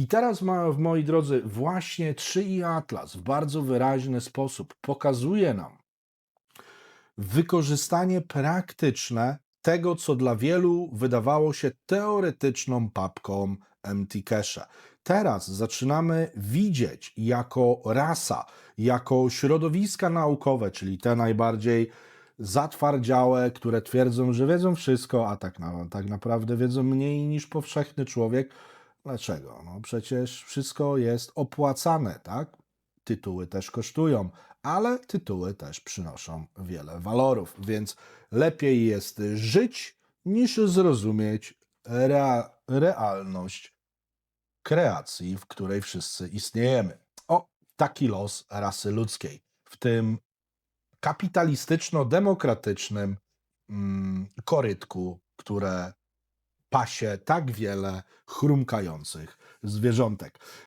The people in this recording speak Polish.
I teraz, ma, moi drodzy, właśnie 3i Atlas w bardzo wyraźny sposób pokazuje nam wykorzystanie praktyczne tego, co dla wielu wydawało się teoretyczną papką MT Cache. Teraz zaczynamy widzieć jako rasa, jako środowiska naukowe, czyli te najbardziej zatwardziałe, które twierdzą, że wiedzą wszystko, a tak, na, tak naprawdę wiedzą mniej niż powszechny człowiek. Dlaczego? No przecież wszystko jest opłacane, tak? Tytuły też kosztują, ale tytuły też przynoszą wiele walorów, więc lepiej jest żyć niż zrozumieć rea- realność kreacji, w której wszyscy istniejemy. O, taki los rasy ludzkiej w tym kapitalistyczno-demokratycznym mm, korytku, które pasie tak wiele chrumkających zwierzątek.